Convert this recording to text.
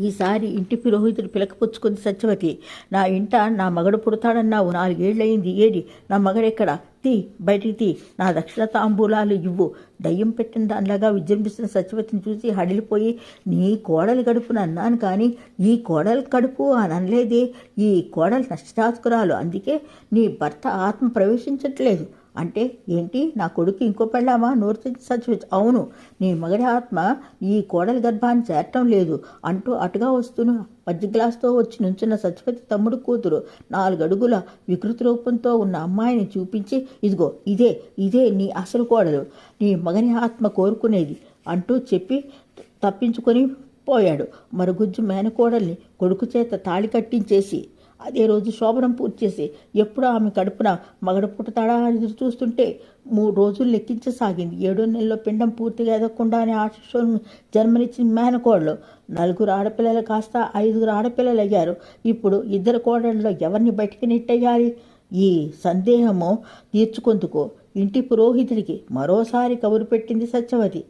ఈసారి ఇంటి పురోహితుడు పిలకపుచ్చుకుంది సత్యవతి. నా ఇంట నా మగడు పుడతాడన్నావు. నాలుగేళ్ళయింది ఏడి? నా మగడెక్కడ? తీ బయటికి తీ. నా దక్షిణ తాంబూలాలు ఇవ్వు. దయ్యం పెట్టిన దానిలాగా విజృంభిస్తున్న సత్యవతిని చూసి హడిలిపోయి నీ కోడలు గడుపును అన్నాను కానీ ఈ కోడలు కడుపు అని అనలేదే ఈ కోడలు నష్టాత్కురాలు అందుకే నీ భర్త ఆత్మ ప్రవేశించట్లేదు. అంటే ఏంటి? నా కొడుకు ఇంకో పెళ్ళామా? నోరు తెచ్చి అవును నీ మగడి ఆత్మ ఈ కోడలి గర్భాన్ని చేరటం లేదు. అంటూ అటుగా వస్తున్న మధ్య గ్లాస్తో వచ్చి నుంచున్న సత్యపతి తమ్ముడు కూతురు నాలుగడుగుల వికృతి రూపంతో ఉన్న అమ్మాయిని చూపించి ఇదిగో ఇదే ఇదే నీ అసలు కోడలు. నీ మగని ఆత్మ కోరుకునేది అంటూ చెప్పి తప్పించుకొని పోయాడు. మరుగుజ్జు మేనకోడల్ని కొడుకు చేత తాళి కట్టించేసి అదే రోజు శోభనం పూర్తి చేసి ఎప్పుడు ఆమె కడుపున మగడు పుట్టతాడా అని ఎదురు చూస్తుంటే మూడు రోజులు లెక్కించసాగింది. ఏడో నెలలో పిండం పూర్తిగా ఎదగకుండానే ఆశిషం జన్మనిచ్చిన మేనకోడలు. నలుగురు ఆడపిల్లలు కాస్త ఐదుగురు ఆడపిల్లలు అయ్యారు. ఇప్పుడు ఇద్దరు కోడళ్ళలో ఎవరిని బయటికి నెట్టేయాలి? ఈ సందేహము తీర్చుకుందుకు ఇంటి పురోహితుడికి మరోసారి కబురు పెట్టింది సత్యవతి.